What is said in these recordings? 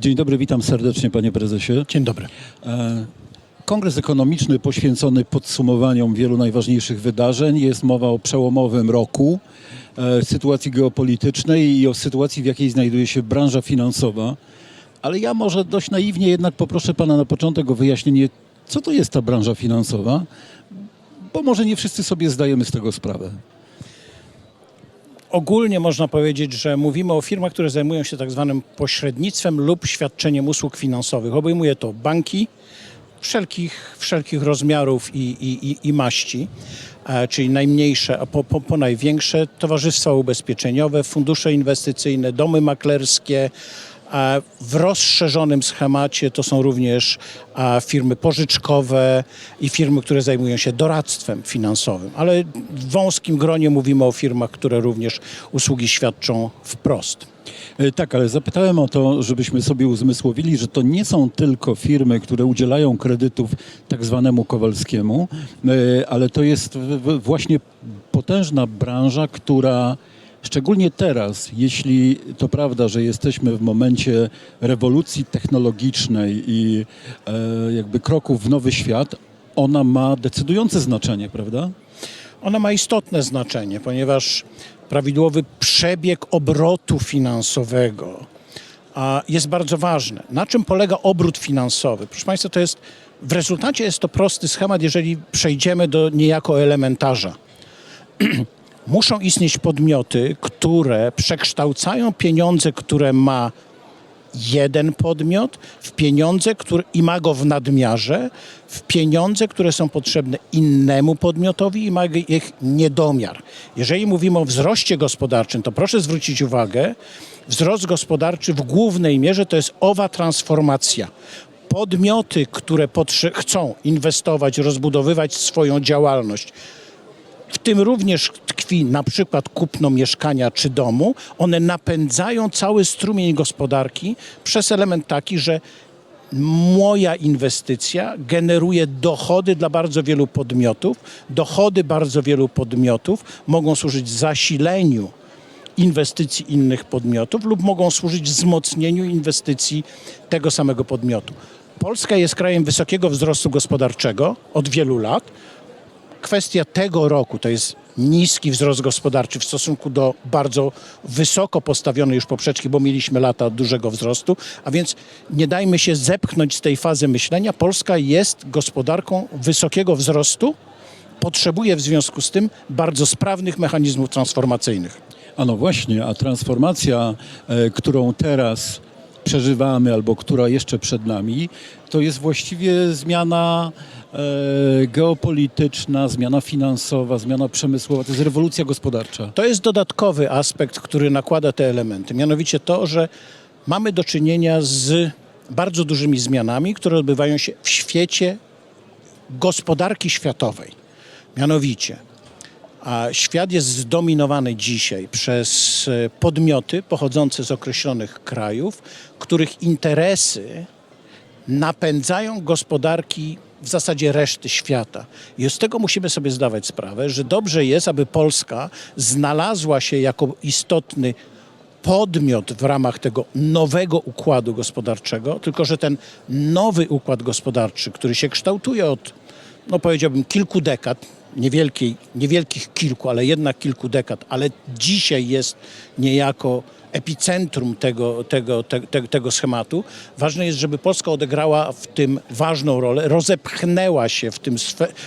Dzień dobry, witam serdecznie panie prezesie. Dzień dobry. E, Kongres ekonomiczny poświęcony podsumowaniom wielu najważniejszych wydarzeń. Jest mowa o przełomowym roku, e, sytuacji geopolitycznej i o sytuacji, w jakiej znajduje się branża finansowa. Ale ja może dość naiwnie jednak poproszę pana na początek o wyjaśnienie, co to jest ta branża finansowa, bo może nie wszyscy sobie zdajemy z tego sprawę. Ogólnie można powiedzieć, że mówimy o firmach, które zajmują się tak zwanym pośrednictwem lub świadczeniem usług finansowych. Obejmuje to banki wszelkich, wszelkich rozmiarów i, i, i, i maści, e, czyli najmniejsze, a po, po, po największe, towarzystwa ubezpieczeniowe, fundusze inwestycyjne, domy maklerskie. A w rozszerzonym schemacie to są również a, firmy pożyczkowe i firmy, które zajmują się doradztwem finansowym, ale w wąskim gronie mówimy o firmach, które również usługi świadczą wprost. E, Tak, ale zapytałem o to, żebyśmy sobie uzmysłowili, że to nie są tylko firmy, które udzielają kredytów tak zwanemu Kowalskiemu, e, ale to jest właśnie potężna branża, która szczególnie teraz, jeśli to prawda, że jesteśmy w momencie rewolucji technologicznej i e, jakby kroków w nowy świat, ona ma decydujące znaczenie, prawda? Ona ma istotne znaczenie, ponieważ prawidłowy przebieg obrotu finansowego a, jest bardzo ważny. Na czym polega obrót finansowy? Proszę Państwa, to jest w rezultacie jest to prosty schemat, jeżeli przejdziemy do niejako elementarza. Muszą istnieć podmioty, które przekształcają pieniądze, które ma jeden podmiot w pieniądze, które, i ma go w nadmiarze, w pieniądze, które są potrzebne innemu podmiotowi i ma ich niedomiar. Jeżeli mówimy o wzroście gospodarczym, to proszę zwrócić uwagę, wzrost gospodarczy w głównej mierze to jest owa transformacja. Podmioty, które chcą inwestować, rozbudowywać swoją działalność, w tym również tkwi na przykład kupno mieszkania czy domu, one napędzają cały strumień gospodarki przez element taki, że moja inwestycja generuje dochody dla bardzo wielu podmiotów. Dochody bardzo wielu podmiotów mogą służyć zasileniu inwestycji innych podmiotów lub mogą służyć wzmocnieniu inwestycji tego samego podmiotu. Polska jest krajem wysokiego wzrostu gospodarczego od wielu lat kwestia tego roku to jest niski wzrost gospodarczy w stosunku do bardzo wysoko postawionej już poprzeczki, bo mieliśmy lata dużego wzrostu, a więc nie dajmy się zepchnąć z tej fazy myślenia. Polska jest gospodarką wysokiego wzrostu, potrzebuje w związku z tym bardzo sprawnych mechanizmów transformacyjnych. A no właśnie, a transformacja, e, którą teraz przeżywamy albo która jeszcze przed nami, to jest właściwie zmiana e, geopolityczna, zmiana finansowa, zmiana przemysłowa, to jest rewolucja gospodarcza. To jest dodatkowy aspekt, który nakłada te elementy. Mianowicie to, że mamy do czynienia z bardzo dużymi zmianami, które odbywają się w świecie gospodarki światowej. Mianowicie, a świat jest zdominowany dzisiaj przez e, podmioty pochodzące z określonych krajów, których interesy napędzają gospodarki w zasadzie reszty świata. I z tego musimy sobie zdawać sprawę, że dobrze jest, aby Polska znalazła się jako istotny podmiot w ramach tego nowego układu gospodarczego, tylko że ten nowy układ gospodarczy, który się kształtuje od, no powiedziałbym, kilku dekad, niewielkiej, niewielkich kilku, ale jednak kilku dekad, ale dzisiaj jest niejako epicentrum tego, tego, te, te, tego schematu. Ważne jest, żeby Polska odegrała w tym ważną rolę, rozepchnęła się w, tym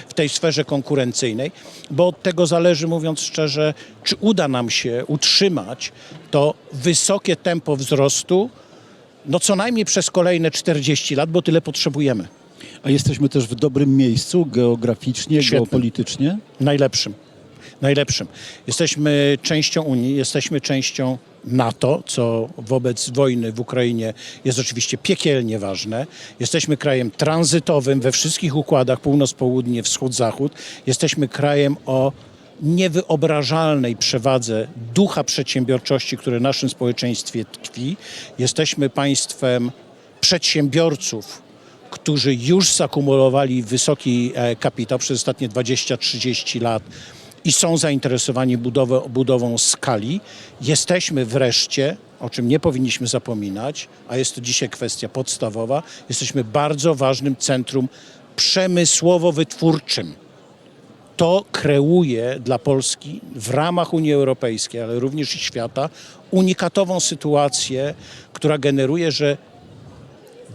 w tej sferze konkurencyjnej, bo od tego zależy, mówiąc szczerze, czy uda nam się utrzymać to wysokie tempo wzrostu, no co najmniej przez kolejne 40 lat, bo tyle potrzebujemy. A jesteśmy też w dobrym miejscu geograficznie, Świetnym. geopolitycznie. Najlepszym. Najlepszym. Jesteśmy częścią Unii, jesteśmy częścią NATO, co wobec wojny w Ukrainie jest oczywiście piekielnie ważne. Jesteśmy krajem tranzytowym we wszystkich układach północ-południe, wschód-zachód. Jesteśmy krajem o niewyobrażalnej przewadze ducha przedsiębiorczości, który w naszym społeczeństwie tkwi. Jesteśmy państwem przedsiębiorców, którzy już zakumulowali wysoki e, kapitał przez ostatnie 20-30 lat i są zainteresowani budową, budową skali. Jesteśmy wreszcie o czym nie powinniśmy zapominać, a jest to dzisiaj kwestia podstawowa, jesteśmy bardzo ważnym centrum przemysłowo-wytwórczym. To kreuje dla Polski w ramach Unii Europejskiej, ale również i świata, unikatową sytuację, która generuje, że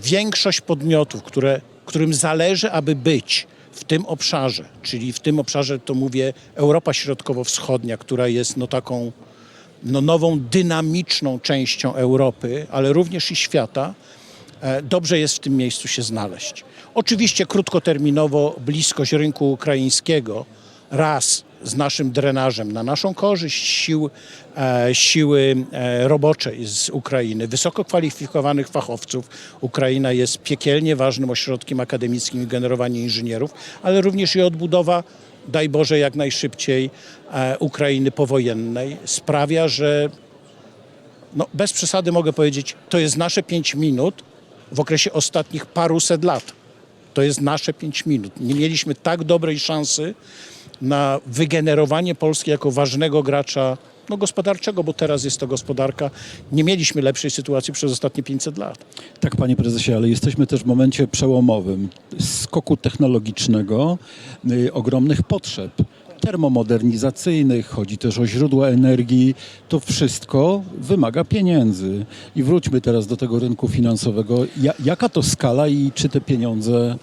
większość podmiotów, które, którym zależy, aby być w tym obszarze, czyli w tym obszarze, to mówię Europa Środkowo-Wschodnia, która jest no taką no nową, dynamiczną częścią Europy, ale również i świata, e, dobrze jest w tym miejscu się znaleźć. Oczywiście krótkoterminowo bliskość rynku ukraińskiego raz z naszym drenażem na naszą korzyść sił, e, siły e, roboczej z Ukrainy, wysoko kwalifikowanych fachowców. Ukraina jest piekielnie ważnym ośrodkiem akademickim i generowania inżynierów, ale również i odbudowa daj Boże jak najszybciej e, Ukrainy powojennej sprawia, że no, bez przesady mogę powiedzieć, to jest nasze pięć minut w okresie ostatnich paruset lat. To jest nasze pięć minut. Nie mieliśmy tak dobrej szansy na wygenerowanie Polski jako ważnego gracza no, gospodarczego, bo teraz jest to gospodarka. Nie mieliśmy lepszej sytuacji przez ostatnie 500 lat. Tak, panie prezesie, ale jesteśmy też w momencie przełomowym skoku technologicznego, y, ogromnych potrzeb termomodernizacyjnych, chodzi też o źródła energii. To wszystko wymaga pieniędzy. I wróćmy teraz do tego rynku finansowego. Ja, jaka to skala i czy te pieniądze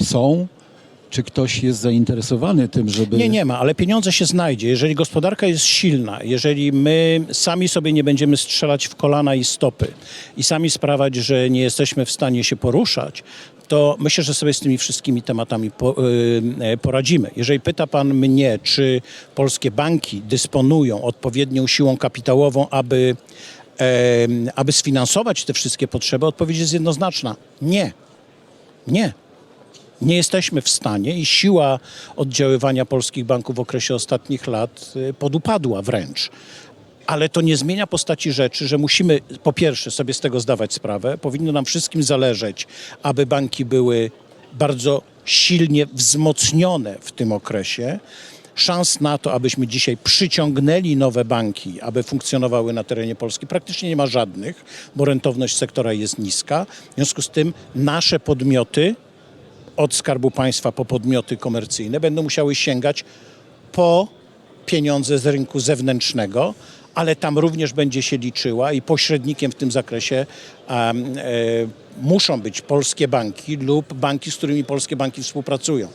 y, są? Czy ktoś jest zainteresowany tym, żeby... Nie, nie ma, ale pieniądze się znajdzie. Jeżeli gospodarka jest silna, jeżeli my sami sobie nie będziemy strzelać w kolana i stopy i sami sprawiać, że nie jesteśmy w stanie się poruszać, to myślę, że sobie z tymi wszystkimi tematami y, e, poradzimy. Jeżeli pyta pan mnie, czy polskie banki dysponują odpowiednią siłą kapitałową, aby, e, aby sfinansować te wszystkie potrzeby, odpowiedź jest jednoznaczna. Nie. Nie nie jesteśmy w stanie i siła oddziaływania polskich banków w okresie ostatnich lat y, podupadła wręcz. Ale to nie zmienia postaci rzeczy, że musimy po pierwsze sobie z tego zdawać sprawę. Powinno nam wszystkim zależeć, aby banki były bardzo silnie wzmocnione w tym okresie. Szans na to, abyśmy dzisiaj przyciągnęli nowe banki, aby funkcjonowały na terenie Polski, praktycznie nie ma żadnych, bo rentowność sektora jest niska. W związku z tym nasze podmioty od Skarbu Państwa po podmioty komercyjne będą musiały sięgać po pieniądze z rynku zewnętrznego, ale tam również będzie się liczyła i pośrednikiem w tym zakresie em, e, muszą być polskie banki lub banki, z którymi polskie banki współpracują.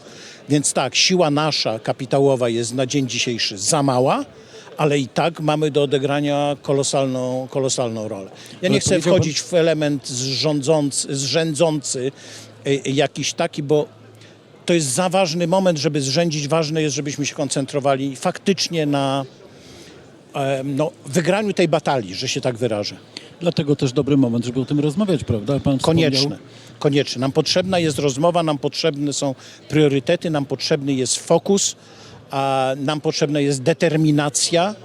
Więc tak, siła nasza kapitałowa jest na dzień dzisiejszy za mała, ale i tak mamy do odegrania kolosalną, kolosalną rolę. Ja nie chcę wchodzić w element zrządzący, zrzędzący jakiś taki, bo to jest za ważny moment, żeby zrzędzić. Ważne jest, żebyśmy się koncentrowali faktycznie na em, no, wygraniu tej batalii, że się tak wyrażę. Dlatego też dobry moment, żeby o tym rozmawiać, prawda? Pan Konieczne. Konieczne. Nam potrzebna jest rozmowa, nam potrzebne są priorytety, nam potrzebny jest fokus, a nam potrzebna jest determinacja.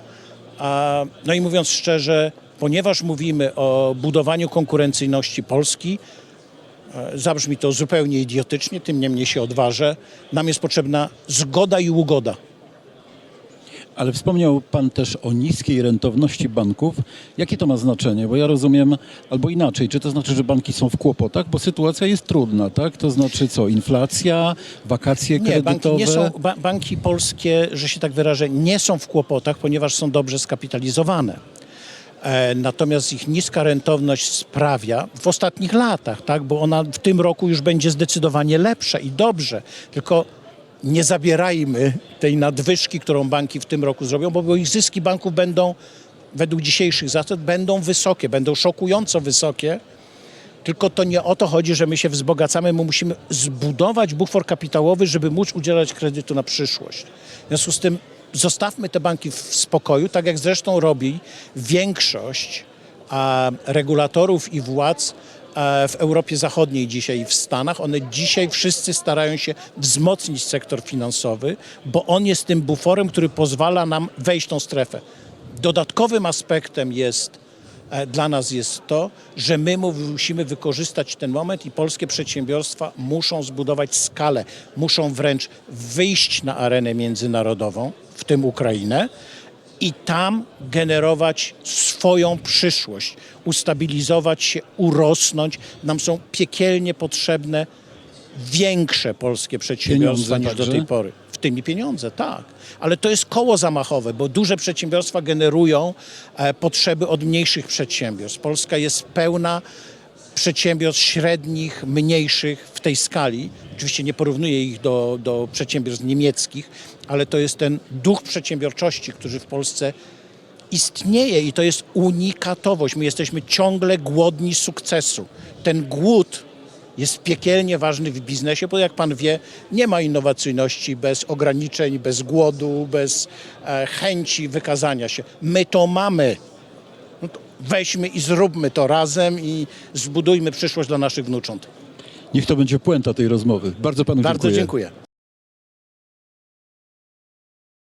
A, no i mówiąc szczerze, ponieważ mówimy o budowaniu konkurencyjności Polski, e, zabrzmi to zupełnie idiotycznie, tym niemniej się odważę, nam jest potrzebna zgoda i ugoda. Ale wspomniał Pan też o niskiej rentowności banków. Jakie to ma znaczenie? Bo ja rozumiem, albo inaczej, czy to znaczy, że banki są w kłopotach? Bo sytuacja jest trudna, tak? To znaczy co? Inflacja, wakacje Nie, kredytowe? banki, nie są, ba, banki polskie, że się tak wyrażę, nie są w kłopotach, ponieważ są dobrze skapitalizowane. E, natomiast ich niska rentowność sprawia w ostatnich latach, tak, bo ona w tym roku już będzie zdecydowanie lepsza i dobrze, tylko nie zabierajmy tej nadwyżki, którą banki w tym roku zrobią, bo, ich zyski banków będą według dzisiejszych zasad będą wysokie, będą szokująco wysokie. Tylko to nie o to chodzi, że my się wzbogacamy, my musimy zbudować bufor kapitałowy, żeby móc udzielać kredytu na przyszłość. W związku z tym zostawmy te banki w spokoju, tak jak zresztą robi większość regulatorów i władz w Europie Zachodniej dzisiaj i w Stanach. One dzisiaj wszyscy starają się wzmocnić sektor finansowy, bo on jest tym buforem, który pozwala nam wejść w tą strefę. Dodatkowym aspektem jest e, dla nas jest to, że my mu- musimy wykorzystać ten moment i polskie przedsiębiorstwa muszą zbudować skalę, muszą wręcz wyjść na arenę międzynarodową, w tym Ukrainę, i tam generować swoją przyszłość, ustabilizować się, urosnąć. Nam są piekielnie potrzebne większe polskie przedsiębiorstwa Pieniądze niż do także? tej pory. W tym i pieniądze, tak. Ale to jest koło zamachowe, bo duże przedsiębiorstwa generują e, potrzeby od mniejszych przedsiębiorstw. Polska jest pełna przedsiębiorstw średnich, mniejszych w tej skali. Oczywiście nie porównuję ich do, do przedsiębiorstw niemieckich, ale to jest ten duch przedsiębiorczości, który w Polsce istnieje i to jest unikatowość. My jesteśmy ciągle głodni sukcesu. Ten głód jest piekielnie ważny w biznesie, bo jak pan wie, nie ma innowacyjności bez ograniczeń, bez głodu, bez e, chęci wykazania się. My to mamy. Weźmy i zróbmy to razem i zbudujmy przyszłość dla naszych wnucząt. Niech to będzie puenta tej rozmowy. Bardzo panu Bardzo dziękuję. dziękuję.